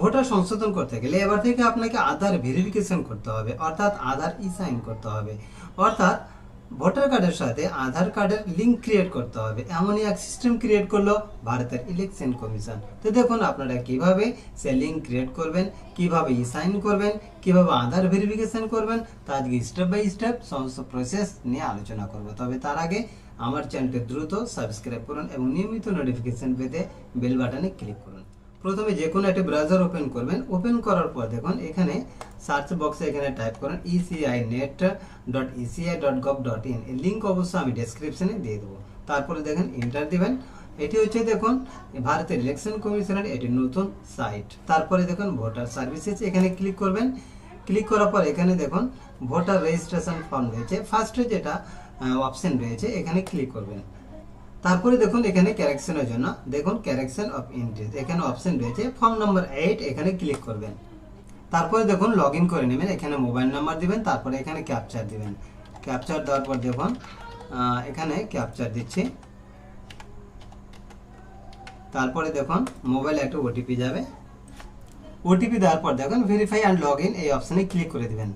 Voter সংশোধন করতে গেলে এবার থেকে আপনাকে আধার ভেরিফিকেশন করতে হবে, অর্থাৎ আধার ই সাইন করতে হবে। অর্থাৎ ভোটার কার্ডের সাথে আধার কার্ডের লিঙ্ক ক্রিয়েট করতে হবে। এমনই এক সিস্টেম ক্রিয়েট করল ভারতের ইলেকশন কমিশন তো দেখুন আপনারা কীভাবে সে লিঙ্ক ক্রিয়েট করবেন, কীভাবে ই সাইন করবেন, কীভাবে আধার ভেরিফিকেশন করবেন, তা আজকে স্টেপ বাই স্টেপ সমস্ত প্রসেস নিয়ে আলোচনা করব। তবে তার আগে আমার চ্যানেলটি দ্রুত সাবস্ক্রাইব করুন এবং নিয়মিত নোটিফিকেশন পেতে বেল বাটনে ক্লিক করুন। প্রথমে যে কোনো একটি ব্রাউজার ওপেন করবেন। ওপেন করার পর দেখুন, এখানে সার্চ বক্সে এখানে টাইপ করুন ECI net dot ECI dot gov dot in এর লিঙ্ক অবশ্যই আমি ডেসক্রিপশনে দিয়ে দেবো। তারপরে দেখেন এন্টার দিবেন। এটি হচ্ছে দেখুন, ভারতের ইলেকশন কমিশনের এটি নতুন সাইট তারপরে দেখুন ভোটার সার্ভিসেস এখানে ক্লিক করবেন। ক্লিক করার পর এখানে দেখুন ভোটার রেজিস্ট্রেশন ফর্ম রয়েছে। ফার্স্টে যেটা অপশন রয়েছে, এখানে ক্লিক করবেন। তারপরে দেখুন এখানে ক্যারেকশনের জন্য, দেখুন ক্যারেকশন অফ ইন্টারেস্ট এখানে অপশন রয়েছে ফর্ম নাম্বার এইট এখানে ক্লিক করবেন। তারপরে দেখুন লগ করে নেবেন, এখানে মোবাইল নাম্বার দিবেন, তারপরে এখানে ক্যাপচার দিবেন। ক্যাপচার দেওয়ার পর দেখুন এখানে ক্যাপচার দিচ্ছি। তারপরে দেখুন মোবাইলে একটা ওটিপি যাবে। ওটিপি দেওয়ার পর দেখুন ভেরিফাই অ্যান্ড লগ এই অপশানে ক্লিক করে দিবেন।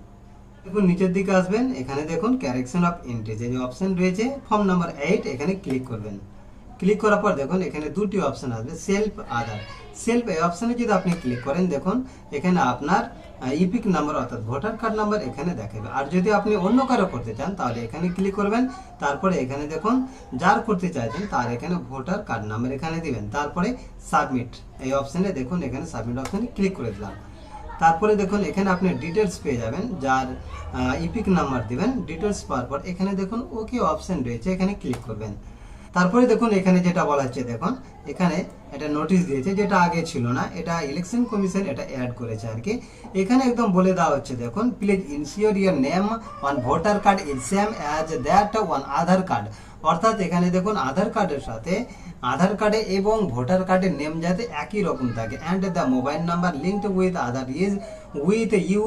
দেখুন নিচের দিকে আসবেন, এখানে দেখুন ক্যারেকশন অফ এন্ট্রি যে অপশন রয়েছে ফর্ম নাম্বার এইট এখানে ক্লিক করবেন। ক্লিক করার পর দেখুন, এখানে দুটি অপশন আসবে সেলফ আধার সেলফ এই অপশানে যদি আপনি ক্লিক করেন, দেখুন, এখানে আপনার ইপিক নাম্বার অর্থাৎ ভোটার কার্ড নাম্বার এখানে দেখাবে। আর যদি আপনি অন্য কারও করতে চান, তাহলে এখানে ক্লিক করবেন, তারপরে এখানে দেখুন, যার করতে চাইছেন, তার এখানে ভোটার কার্ড নাম্বার এখানে দিবেন। তারপরে সাবমিট এই অপশানে দেখুন, এখানে সাবমিট অপশানে ক্লিক করে দিলাম। তারপরে দেখুন, এখানে আপনি ডিটেলস পেয়ে যাবেন, যার ইপিক নাম্বার দিবেন ডিটেলস পাওয়ার পর এখানে দেখুন ওকে অপশান রয়েছে, এখানে ক্লিক করবেন। তারপরে দেখুন এখানে যেটা বলা হচ্ছে, দেখুন, এখানে এটা নোটিশ দিয়েছে যেটা আগে ছিল না, এটা ইলেকশন কমিশন এটা অ্যাড করেছে আর কি। এখানে একদম বলে দেওয়া হচ্ছে, দেখুন please ensure your name one voter card is same as that one Aadhaar card অর্থাৎ এখানে দেখুন আধার কার্ডের সাথে আধার কার্ডে এবং ভোটার কার্ডের নেম যাতে একই রকম থাকে। And the mobile number linked with Aadhaar is with you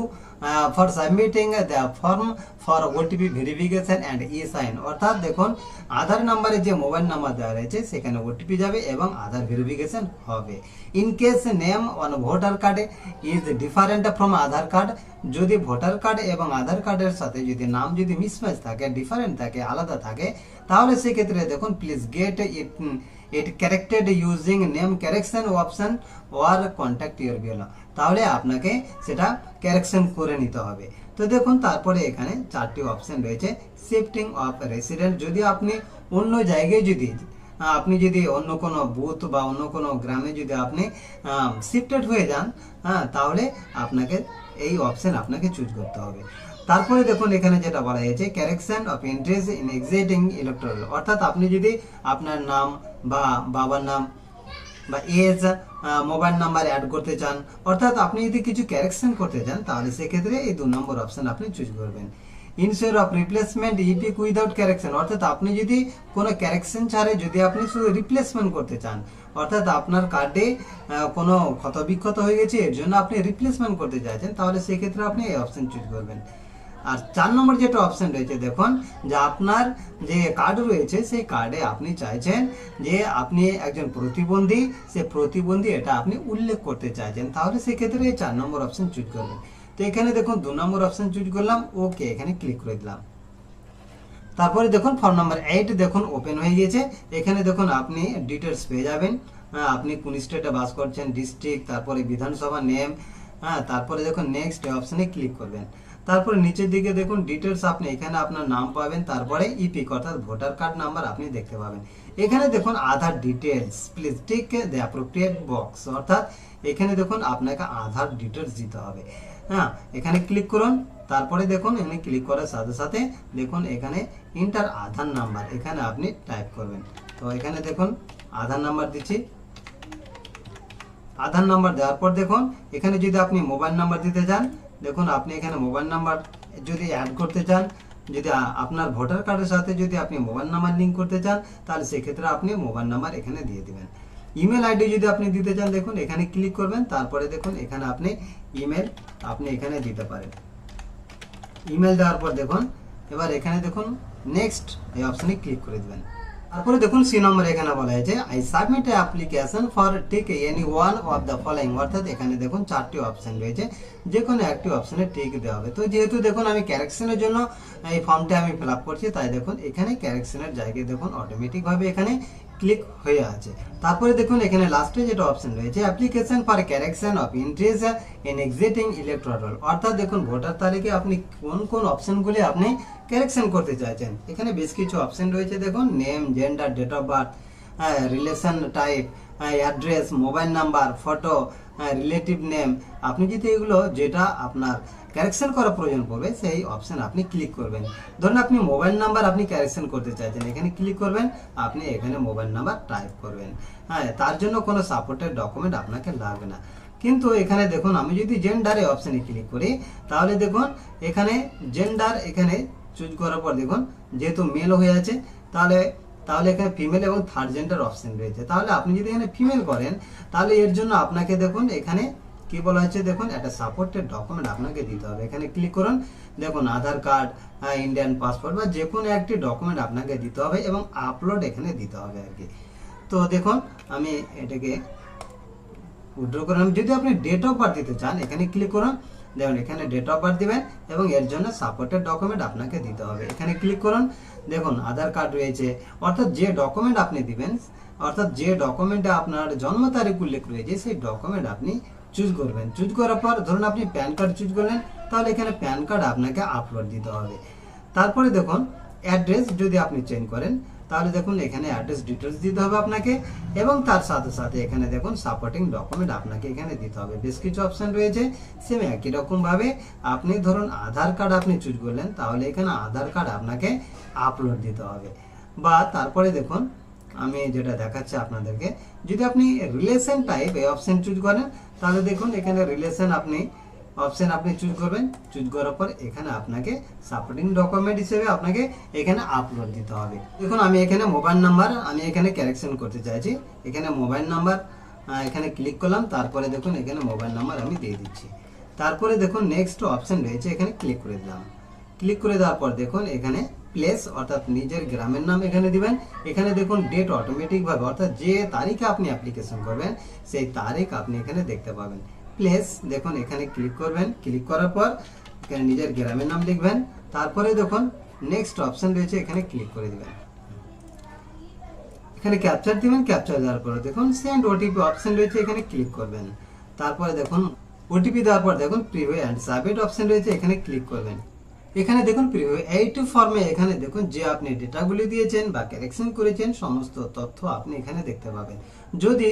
for submitting the form for OTP verification and e sign অর্থাৎ দেখুন, আধার নাম্বারে যে মোবাইল নাম্বার দেওয়া রয়েছে, সেখানে ওটিপি যাবে এবং আধার ভেরিফিকেশন হবে। In case name on voter কার্ডে is different from Aadhaar card যদি ভোটার কার্ড এবং আধার কার্ডের সাথে যদি নাম যদি মিসম্যাচ থাকে ডিফারেন্ট থাকে, আলাদা থাকে, তাহলে সেক্ষেত্রে দেখুন please get it it corrected using name correction option or contact your BLO তাহলে আপনাকে সেটা ক্যারেকশন করে নিতে হবে। তো দেখুন, তারপরে এখানে চারটি অপশন রয়েছে। শিফটিং অফ রেসিডেন্ট যদি আপনি অন্য জায়গায় যদি, আপনি যদি অন্য কোনো বুথ বা অন্য কোনো গ্রামে যদি আপনি শিফটেড হয়ে যান হ্যাঁ তাহলে আপনাকে এই অপশন আপনাকে চুজ করতে হবে। তারপরে দেখুন, এখানে যেটা বলা হয়েছে correction of interest in exciting electoral অর্থাৎ আপনি যদি আপনার নাম বা বাবার নাম বা এজ মোবাইল নাম্বার অ্যাড করতে চান, অর্থাৎ আপনি যদি কিছু ক্যারেকশন করতে চান, তাহলে সেক্ষেত্রে এই দু নম্বর অপশন আপনি চুজ করবেন। Ensure of replacement EPIC without correction অর্থাৎ আপনি যদি কোনো ক্যারেকশন ছাড়ে, যদি আপনি শুধু রিপ্লেসমেন্ট করতে চান, অর্থাৎ আপনার কার্ডে কোনো ক্ষত বিক্ষত হয়ে গেছে, এর জন্য আপনি রিপ্লেসমেন্ট করতে চাইছেন, তাহলে সেক্ষেত্রে আপনি এই অপশন চুজ করবেন। আর চার নম্বর যেটা অপশন রয়েছে দেখুন যে আপনার যে কার্ড রয়েছে সেই কার্ডে আপনি চাইছেন যে আপনি একজন প্রতিবন্ধী সে প্রতিবন্ধী এটা আপনি উল্লেখ করতে চাইছেন। তাহলে সেক্ষেত্রে এই চার নম্বর অপশন চুজ করবেন। তো এখানে দেখুন দু নম্বর অপশন চুজ করলাম ওকে এখানে ক্লিক করে দিলাম। তারপরে দেখুন ফর্ম নাম্বার এইট দেখুন ওপেন হয়ে গিয়েছে। এখানে দেখুন আপনি ডিটেলস পেয়ে যাবেন। হ্যাঁ, আপনি কোন স্টেটে বাস করছেন ডিস্ট্রিক্ট তারপরে বিধানসভা নেম হ্যাঁ তারপরে দেখুন নেক্সট অপশানে ক্লিক করবেন। তারপরে নিচের দিকে দেখুন ডিটেলস আপনি এখানে আপনার নাম পাবেন, তারপরে ইপিক অর্থাৎ ভোটার কার্ড নাম্বার আপনি দেখতে পাবেন। এখানে দেখুন Aadhaar details please tick the appropriate box অর্থাৎ এখানে দেখুন আপনাকে আধার ডিটেলস দিতে হবে। হ্যাঁ এখানে ক্লিক করুন, তারপরে দেখুন এখানে ক্লিক করার সাথে সাথে দেখুন এখানে ইন্টার আধার নাম্বার এখানে আপনি টাইপ করবেন। তো এখানে দেখুন আধার নাম্বার দিচ্ছি। আধার নাম্বার দেওয়ার পর দেখুন, এখানে যদি আপনি মোবাইল নাম্বার দিতে চান দেখুন, আপনি এখানে মোবাইল নাম্বার যদি অ্যাড করতে চান, যদি আপনার ভোটার কার্ডের সাথে যদি আপনি মোবাইল নাম্বার লিঙ্ক করতে চান, তাহলে সেক্ষেত্রে আপনি মোবাইল নাম্বার এখানে দিয়ে দিবেন। ইমেল আইডি যদি আপনি দিতে চান, দেখুন, এখানে ক্লিক করবেন, তারপরে দেখুন, এখানে আপনি ইমেল আপনি এখানে দিতে পারেন। ইমেল দেওয়ার পর দেখুন, এবার এখানে দেখুন নেক্সট এই অপশানে ক্লিক করে দেবেন। তারপরে দেখুন সি নম্বর এখানে বলা হয়েছে I submit application for tick any one of the following অর্থাৎ এখানে দেখুন চারটি অপশান রয়েছে যে কোনো একটি অপশানে টিক দেওয়া হবে। তো যেহেতু দেখুন আমি ক্যারেকশনের জন্য এই ফর্মটা আমি ফিল করছি, তাই দেখুন এখানে ক্যারেকশনের জায়গায় দেখুন অটোমেটিকভাবে এখানে ক্লিক হয়ে আছে। তারপরে দেখুন, এখানে লাস্টে যেটা অপশন রয়েছে application for correction of entries in existing electoral অর্থাৎ দেখুন ভোটার তালিকে আপনি কোন কোন অপশনগুলি আপনি ক্যারেকশন করতে চাইছেন। এখানে বেশ কিছু অপশন রয়েছে, দেখুন name gender date of birth relation type address mobile number photo relative name আপনি যদি এগুলো যেটা আপনার কারেকশন করা প্রয়োজন পড়বে, সেই অপশন আপনি ক্লিক করবেন। ধরুন আপনি মোবাইল নাম্বার আপনি কারেকশন করতে চাইছেন, এখানে ক্লিক করবেন, আপনি এখানে মোবাইল নাম্বার টাইপ করবেন। হ্যাঁ তার জন্য কোনো সাপোর্টের ডকুমেন্ট আপনাকে লাগবে না। কিন্তু এখানে দেখুন, আমি যদি জেন্ডারে অপশানে ক্লিক করি, তাহলে দেখুন, এখানে জেন্ডার এখানে চুজ করার পর দেখুন, যেহেতু মেল হয়ে আছে, তাহলে তাহলে এখানে ফিমেল এবং থার্ড জেন্ডার অপশন রয়েছে। তাহলে আপনি যদি এখানে ফিমেল করেন, তাহলে এর জন্য আপনাকে দেখুন, এখানে কি বলা হচ্ছে দেখুন, একটা সাপোর্টেড ডকুমেন্ট আপনাকে দিতে হবে। এখানে ক্লিক করুন, দেখুন আধার কার্ড ইন্ডিয়ান পাসপোর্ট বা যে কোনো একটি ডকুমেন্ট আপনাকে দিতে হবে এবং আপলোড এখানে দিতে হবে আর কি। তো দেখুন, আমি এটাকে উইড্রো করলাম। যদি আপনি ডেট অফ বার্থ দিতে চান, এখানে ক্লিক করুন দেখুন এখানে ডেট অফ বার্থ দিবেন এবং এর জন্য সাপোর্টের ডকুমেন্ট আপনাকে দিতে হবে। এখানে ক্লিক করুন, দেখুন আধার কার্ড রয়েছে। অর্থাৎ যে ডকুমেন্ট আপনি দিবেন, অর্থাৎ যে ডকুমেন্টে আপনার জন্ম তারিখ উল্লেখ রয়েছে, সেই ডকুমেন্ট আপনি চুজ করবেন। চুজ করার পর ধরুন আপনি প্যান কার্ড চুজ করলেন, তাহলে এখানে প্যান কার্ড আপনাকে আপলোড দিতে হবে। তারপরে দেখুন অ্যাড্রেস যদি আপনি চেঞ্জ করেন তাহলে দেখুন, এখানে অ্যাড্রেস ডিটেলস দিতে হবে আপনাকে এবং তার সাথে সাথে এখানে দেখুন সাপোর্টিং ডকুমেন্ট আপনাকে এখানে দিতে হবে। বেশ কিছু অপশন রয়েছে সেম একই রকম ভাবে আপনি ধরুন, আধার কার্ড আপনি চুজ করলেন, তাহলে এখানে আধার কার্ড আপনাকে আপলোড দিতে হবে। বা তারপরে দেখুন, আমি যেটা দেখাচ্ছি আপনাদেরকে, যদি আপনি রিলেশন টাইপ এই অপশন চুজ করেন, তাহলে দেখুন, এখানে রিলেশন আপনি অপশন আপনি চুজ করবেন। চুজ করার পর এখানে আপনাকে সাপোর্টিং ডকুমেন্ট হিসেবে আপনাকে এখানে আপলোড দিতে হবে। দেখুন, আমি এখানে মোবাইল নাম্বার আমি এখানে কারেকশন করতে চাইছি। এখানে মোবাইল নাম্বার এখানে ক্লিক করলাম, তারপরে দেখুন, এখানে মোবাইল নাম্বার আমি দিয়ে দিচ্ছি। তারপরে দেখুন নেক্সট অপশান রয়েছে, এখানে ক্লিক করে দিলাম। ক্লিক করে দেওয়ার পর দেখুন, এখানে প্লেস অর্থাৎ নিজের গ্রামের নাম এখানে দিবেন। এখানে দেখুন ডেট অটোমেটিকভাবে অর্থাৎ যে তারিখে আপনি অ্যাপ্লিকেশন করবেন, সেই তারিখ আপনি এখানে দেখতে পাবেন। প্লেস দেখুন, এখানে ক্লিক করবেন। ক্লিক করার পর এখানে নিজের গ্রামের নাম লিখবেন। তারপরে দেখুন নেক্সট অপশন রয়েছে, এখানে ক্লিক করে দিবেন। এখানে ক্যাপচার দিবেন ক্যাপচার দেওয়ার পরে দেখুন সেন্ড ওটিপি অপশন রয়েছে, এখানে ক্লিক করবেন। তারপরে দেখুন ওটিপি দেওয়ার পর দেখুন প্রিভিউ অ্যান্ড সাবমিট অপশন রয়েছে, এখানে ক্লিক করবেন। এখানে দেখুন প্রিভিউ এই টু ফর্মে এখানে দেখুন, যে আপনি ডেটাগুলি দিয়েছেন বা কারেকশন করেছেন, সমস্ত তথ্য আপনি এখানে দেখতে পাবেন। যদি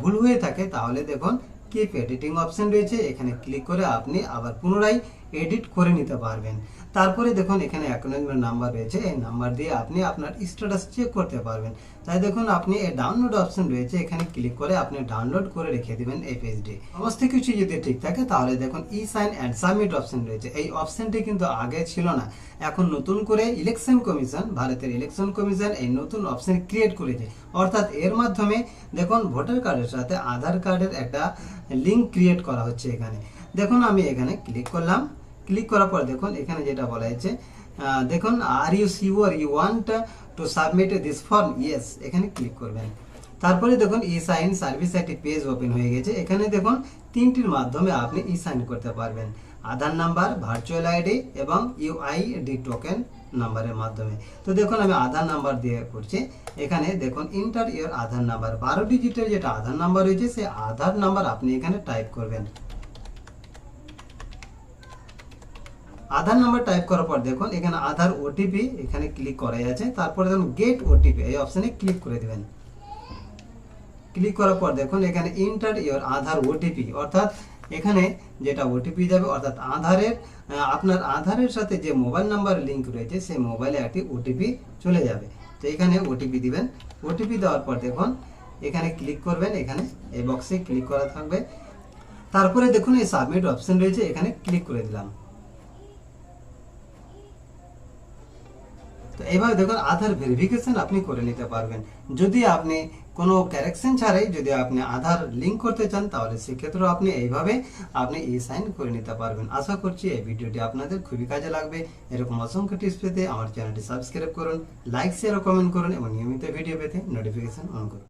ভুল হয়ে থাকে, তাহলে দেখুন কিপ এডিটিং অপশন রয়েছে এখানে ক্লিক করে আপনি আবার পুনরায় এডিট করে নিতে পারবেন। তারপরে দেখুন, এখানে অ্যাকনোলেজমেন্ট নাম্বার রয়েছে। এই নাম্বার দিয়ে আপনি আপনার স্ট্যাটাস চেক করতে পারবেন। তাই দেখুন, আপনি এই ডাউনলোড অপশন রয়েছে। এখানে ক্লিক করে আপনি ডাউনলোড করে রেখে দিবেন এই পেজটি সমস্ত কিছু যদি ঠিক থাকে, তাহলে দেখুন e sign and submit option রয়েছে। এই অপশনটি কিন্তু আগে ছিল না। এখন নতুন করে ইলেকশন কমিশন ভারতের ইলেকশন কমিশন এই নতুন অপশন ক্রিয়েট করেছে। অর্থাৎ এর মাধ্যমে দেখুন ভোটার কার্ডের সাথে আধার কার্ডের একটা লিঙ্ক ক্রিয়েট করা হচ্ছে এখানে। দেখুন, আমি এখানে ক্লিক করলাম। ক্লিক করার পর দেখুন, এখানে যেটা বলা হয়েছে দেখুন are you sure you want to submit this form yes এখানে ক্লিক করবেন। তারপরে দেখুন ই সাইন সার্ভিস একটি পেজ ওপেন হয়ে গেছে। এখানে দেখুন, তিনটির মাধ্যমে আপনি ই সাইন করতে পারবেন। আধার নাম্বার ভার্চুয়াল আইডি এবং ইউআইডি টোকেন নাম্বারের মাধ্যমে। তো দেখুন, আমি আধার নাম্বার দিয়ে করছি। এখানে দেখুন ইন্টার ইয়ার আধার নাম্বার। বারো ডিজিটের যেটা আধার নাম্বার রয়েছে, সেই আধার নাম্বার আপনি এখানে টাইপ করবেন। আধার নাম্বার টাইপ করার পর দেখুন, এখানে আধার ওটিপি এখানে ক্লিক করা আছে। তারপরে দেখুন গেট ওটিপি এই অপশনে ক্লিক করে দিবেন। ক্লিক করার পর দেখুন, এখানে ইন্টার ইওর আধার ওটিপি অর্থাৎ এখানে যেটা ওটিপি যাবে, অর্থাৎ আধারের আপনার আধারের সাথে যে মোবাইল নাম্বার লিংক রয়েছে, সেই মোবাইলে একটি ওটিপি চলে যাবে। তো এখানে ওটিপি দিবেন। ওটিপি দেওয়ার পর দেখুন, এখানে ক্লিক করবেন, এখানে এই বক্সে ক্লিক করা থাকবে। তারপরে দেখুন, এই সাবমিট অপশন রয়েছে, এখানে ক্লিক করে দিলাম। তো এইভাবে দেখুন আধার ভেরিফিকেশন আপনি করে নিতে পারবেন। যদি আপনি কোনো ক্যারেকশন ছাড়াই যদি আপনি আধার লিঙ্ক করতে চান, তাহলে সেক্ষেত্রেও আপনি এইভাবে আপনি ই সাইন করে নিতে পারবেন। আশা করছি এই ভিডিওটি আপনাদের খুবই কাজে লাগবে। এরকম অসংখ্য টিপস পেতে আমার চ্যানেলটি সাবস্ক্রাইব করুন লাইক শেয়ার ও কমেন্ট করুন এবং নিয়মিত ভিডিও পেতে নোটিফিকেশন অন করুন।